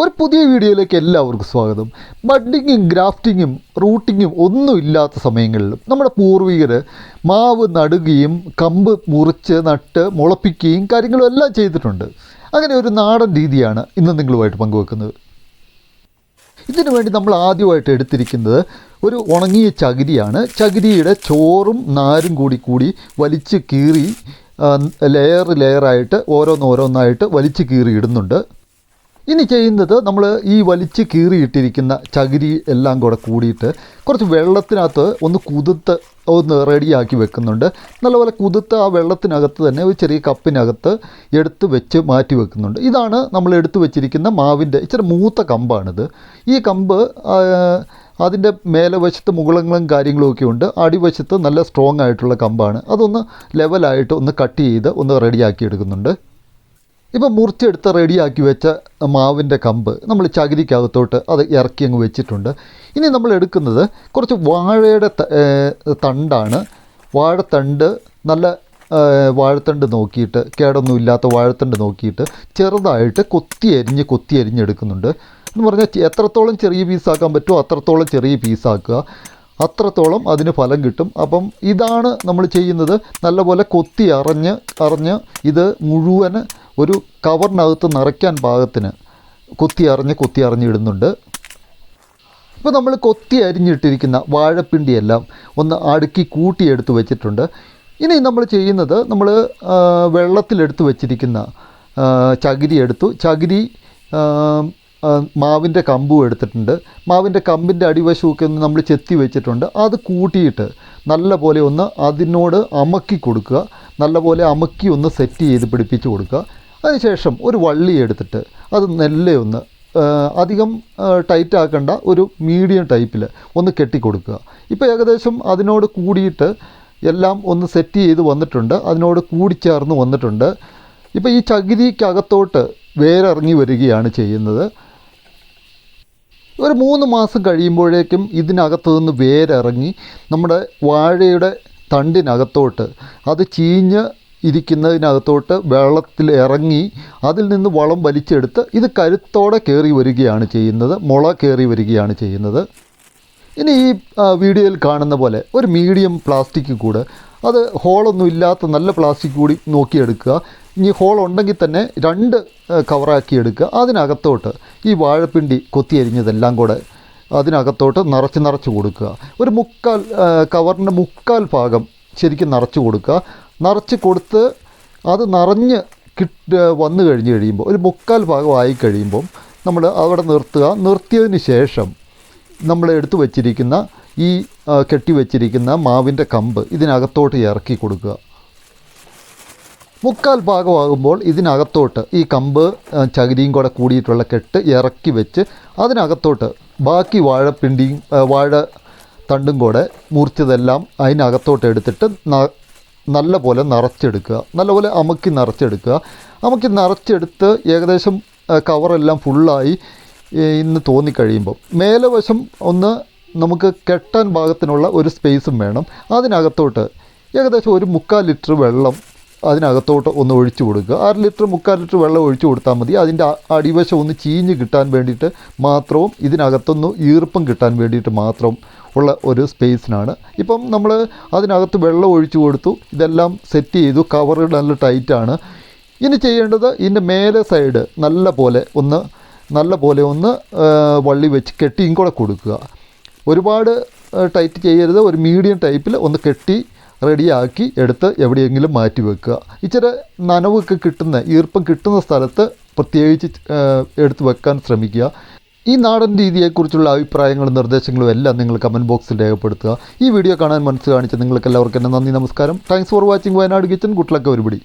ഒരു പുതിയ വീഡിയോയിലേക്ക് എല്ലാവർക്കും സ്വാഗതം. ബഡ്ഡിങ്ങും ഗ്രാഫ്റ്റിങ്ങും റൂട്ടിങ്ങും ഒന്നും ഇല്ലാത്ത സമയങ്ങളിൽ നമ്മുടെ പൂർവികർ മാവ് നടുകയും കമ്പ് മുറിച്ച് നട്ട് മുളപ്പിക്കുകയും കാര്യങ്ങളും എല്ലാം ചെയ്തിട്ടുണ്ട്. അങ്ങനെ ഒരു നാടൻ രീതിയാണ് ഇന്ന് നിങ്ങളുമായിട്ട് പങ്കുവെക്കുന്നത്. ഇതിനു വേണ്ടി നമ്മൾ ആദ്യമായിട്ട് എടുത്തിരിക്കുന്നത് ഒരു ഉണങ്ങിയ ചകിരിയാണ്. ചകിരിയുടെ ചോറും നാരും കൂടി കൂടി വലിച്ച് കീറി ലെയർ ലെയറായിട്ട് ഓരോന്നോരോന്നായിട്ട് വലിച്ച് കീറി ഇടുന്നുണ്ട്. ഇനി ചെയ്യുന്നത് നമ്മൾ ഈ വലിച്ച് കീറിയിട്ടിരിക്കുന്ന ചകിരി എല്ലാം കൂടെ കൂടിയിട്ട് കുറച്ച് വെള്ളത്തിനകത്ത് ഒന്ന് കുതിർത്ത് ഒന്ന് റെഡിയാക്കി വെക്കുന്നുണ്ട്. നല്ലപോലെ കുതിർത്ത് ആ വെള്ളത്തിനകത്ത് തന്നെ ഒരു ചെറിയ കപ്പിനകത്ത് എടുത്ത് വെച്ച് മാറ്റി വെക്കുന്നുണ്ട്. ഇതാണ് നമ്മൾ എടുത്തു വെച്ചിരിക്കുന്ന മാവിന്റെ ഇച്ചിരി മൂത്ത കമ്പാണിത്. ഈ കമ്പ് അതിന്റെ മേലെ വശത്ത് മുകളങ്ങളും കാര്യങ്ങളും ഒക്കെ ഉണ്ട്. അടിവശത്ത് നല്ല സ്ട്രോങ് ആയിട്ടുള്ള കമ്പാണ്. അതൊന്ന് ലെവലായിട്ട് ഒന്ന് കട്ട് ചെയ്ത് ഒന്ന് റെഡിയാക്കി എടുക്കുന്നുണ്ട്. ഇപ്പം മുറിച്ചെടുത്ത് റെഡിയാക്കി വെച്ച മാവിന്റെ കമ്പ് നമ്മൾ ചകിരിക്കകത്തോട്ട് അത് ഇറക്കി അങ്ങ് വെച്ചിട്ടുണ്ട്. ഇനി നമ്മൾ എടുക്കുന്നത് കുറച്ച് വാഴയുടെ തണ്ടാണ്. വാഴത്തണ്ട് നല്ല വാഴത്തണ്ട് നോക്കിയിട്ട് കേടൊന്നും ഇല്ലാത്ത വാഴത്തണ്ട് നോക്കിയിട്ട് ചെറുതായിട്ട് കൊത്തി അരിഞ്ഞ് കൊത്തി അരിഞ്ഞെടുക്കുന്നുണ്ട്. എന്ന് പറഞ്ഞാൽ എത്രത്തോളം ചെറിയ പീസാക്കാൻ പറ്റുമോ അത്രത്തോളം ചെറിയ പീസാക്കുക അത്രത്തോളം അതിന് ഫലം കിട്ടും. അപ്പം ഇതാണ് നമ്മൾ ചെയ്യുന്നത്. നല്ലപോലെ കൊത്തി അറിഞ്ഞ് അറിഞ്ഞ് ഇത് മുഴുവൻ ഒരു കവറിനകത്ത് നിറയ്ക്കാൻ പാകത്തിന് കൊത്തി അറിഞ്ഞ് കൊത്തി അറിഞ്ഞിടുന്നുണ്ട് ഇപ്പോൾ നമ്മൾ കൊത്തി അരിഞ്ഞിട്ടിരിക്കുന്ന വാഴപ്പിണ്ടിയെല്ലാം ഒന്ന് അടുക്കി കൂട്ടിയെടുത്ത് വെച്ചിട്ടുണ്ട്. ഇനി നമ്മൾ ചെയ്യുന്നത് നമ്മൾ വെള്ളത്തിലെടുത്ത് വെച്ചിരിക്കുന്ന ചകിരി എടുത്തു. ചകിരി മാവിന്റെ കമ്പും എടുത്തിട്ടുണ്ട്. മാവിന്റെ കമ്പിന്റെ അടിവശമൊക്കെ ഒന്ന് നമ്മൾ ചെത്തി വെച്ചിട്ടുണ്ട്. അത് കൂട്ടിയിട്ട് നല്ല പോലെ ഒന്ന് അതിനോട് അമക്കി കൊടുക്കുക. നല്ല പോലെ അമക്കി ഒന്ന് സെറ്റ് ചെയ്ത് പിടിപ്പിച്ച് കൊടുക്കുക. അതിനുശേഷം ഒരു വള്ളി എടുത്തിട്ട് അത് നെല്ലെ ഒന്ന് അധികം ടൈറ്റ് ആക്കേണ്ട ഒരു മീഡിയം ടൈപ്പിൽ ഒന്ന് കെട്ടിക്കൊടുക്കുക. ഇപ്പോൾ ഏകദേശം അതിനോട് കൂടിയിട്ട് എല്ലാം ഒന്ന് സെറ്റ് ചെയ്ത് വന്നിട്ടുണ്ട് അതിനോട് കൂടിച്ചേർന്ന് വന്നിട്ടുണ്ട്. ഇപ്പോൾ ഈ ചകിരിക്കകത്തോട്ട് വേരിറങ്ങി വരികയാണ് ചെയ്യുന്നത്. ഒരു മൂന്ന് മാസം കഴിയുമ്പോഴേക്കും ഇതിനകത്തു നിന്ന് വേരിറങ്ങി നമ്മുടെ വാഴയുടെ തണ്ടിനകത്തോട്ട് അത് ചീഞ്ഞ് ഇരിക്കുന്നതിനകത്തോട്ട് വെള്ളത്തിൽ ഇറങ്ങി അതിൽ നിന്ന് വളം വലിച്ചെടുത്ത് ഇത് കരുത്തോടെ കയറി വരികയാണ് ചെയ്യുന്നത് മുള കയറി വരികയാണ് ചെയ്യുന്നത്. ഇനി ഈ വീഡിയോയിൽ കാണുന്ന പോലെ ഒരു മീഡിയം പ്ലാസ്റ്റിക് കൂട്. അത് ഹോളൊന്നും ഇല്ലാത്ത നല്ല പ്ലാസ്റ്റിക് കൂടി നോക്കിയെടുക്കുക. ഇനി ഹോൾ ഉണ്ടെങ്കിൽ തന്നെ രണ്ട് കവറാക്കി എടുക്കുക. അതിനകത്തോട്ട് ഈ വാഴപ്പിണ്ടി കൊത്തിയരിഞ്ഞതെല്ലാം കൂടെ അതിനകത്തോട്ട് നിറച്ച് നിറച്ച് കൊടുക്കുക. ഒരു മുക്കാൽ കവറിന്റെ മുക്കാൽ ഭാഗം ശരിക്കും നിറച്ച് കൊടുക്കുക. നിറച്ച് കൊടുത്ത് അത് നിറഞ്ഞ് കിട്ട് വന്നു കഴിഞ്ഞ് കഴിയുമ്പോൾ ഒരു മുക്കാൽ ഭാഗം ആയി കഴിയുമ്പം നമ്മൾ അവിടെ നിർത്തുക. നിർത്തിയതിന് ശേഷം നമ്മൾ എടുത്തു വച്ചിരിക്കുന്ന ഈ കെട്ടി വച്ചിരിക്കുന്ന മാവിന്റെ കമ്പ് ഇതിനകത്തോട്ട് ഇറക്കി കൊടുക്കുക. മുക്കാൽ ഭാഗമാകുമ്പോൾ ഇതിനകത്തോട്ട് ഈ കമ്പ് ചകിരിയും കൂടെ കൂടിയിട്ടുള്ള കെട്ട് ഇറക്കി വെച്ച് അതിനകത്തോട്ട് ബാക്കി വാഴപ്പിണ്ടിയും വാഴ തണ്ടും കൂടെ മുറിച്ചതെല്ലാം അതിനകത്തോട്ട് എടുത്തിട്ട് ന- നല്ല പോലെ നിറച്ചെടുക്കുക. നല്ലപോലെ അമക്കി നിറച്ചെടുക്കുക. അമക്കി നിറച്ചെടുത്ത് ഏകദേശം കവറെല്ലാം ഫുള്ളായി ഇന്ന് തോന്നിക്കഴിയുമ്പോൾ. മേലെ വശം ഒന്ന് നമുക്ക് കെട്ടാൻ ഭാഗത്തിനുള്ള ഒരു സ്പേസും വേണം. അതിനകത്തോട്ട് ഏകദേശം ഒരു മുക്കാൽ ലിറ്റർ വെള്ളം അതിനകത്തോട്ട് ഒന്ന് ഒഴിച്ചു കൊടുക്കുക. അര ലിറ്റർ മുക്കാൽ ലിറ്റർ വെള്ളം ഒഴിച്ചു കൊടുത്താൽ മതി. അതിന്റെ അടിവശം ഒന്ന് ചീഞ്ഞ് കിട്ടാൻ വേണ്ടിയിട്ട് മാത്രവും ഇതിനകത്തൊന്ന് ഈർപ്പം കിട്ടാൻ വേണ്ടിയിട്ട് മാത്രം ഉള്ള ഒരു സ്പേസിനാണ്. ഇപ്പം നമ്മൾ അതിനകത്ത് വെള്ളം ഒഴിച്ചു കൊടുത്തു ഇതെല്ലാം സെറ്റ് ചെയ്തു കവർ നല്ല ടൈറ്റാണ് ഇനി ചെയ്യേണ്ടത് ഇതിന്റെ മേലെ സൈഡ് നല്ല പോലെ ഒന്ന് നല്ല പോലെ ഒന്ന് വള്ളി വെച്ച് കെട്ടിയും കൂടെ കൊടുക്കുക. ഒരുപാട് ടൈറ്റ് ചെയ്യരുത്. ഒരു മീഡിയം ടൈപ്പിൽ ഒന്ന് കെട്ടി റെഡിയാക്കി എടുത്ത് എവിടെയെങ്കിലും മാറ്റി വെക്കുക. ഇച്ചിരി നനവൊക്കെ കിട്ടുന്ന ഈർപ്പം കിട്ടുന്ന സ്ഥലത്ത് പ്രത്യേകിച്ച് എടുത്ത് വെക്കാൻ ശ്രമിക്കുക. ഈ നാടൻ രീതിയെക്കുറിച്ചുള്ള അഭിപ്രായങ്ങളും നിർദ്ദേശങ്ങളും എല്ലാം നിങ്ങൾ കമന്റ് ബോക്സിൽ രേഖപ്പെടുത്തുക. ഈ വീഡിയോ കാണാൻ മനസ്സ് കാണിച്ച നിങ്ങൾക്ക് എല്ലാവർക്കും എന്റെ നന്ദി നമസ്കാരം. Thanks for watching Wayanad kitchen കുട്ടിലൊക്കെ ഒരുപടി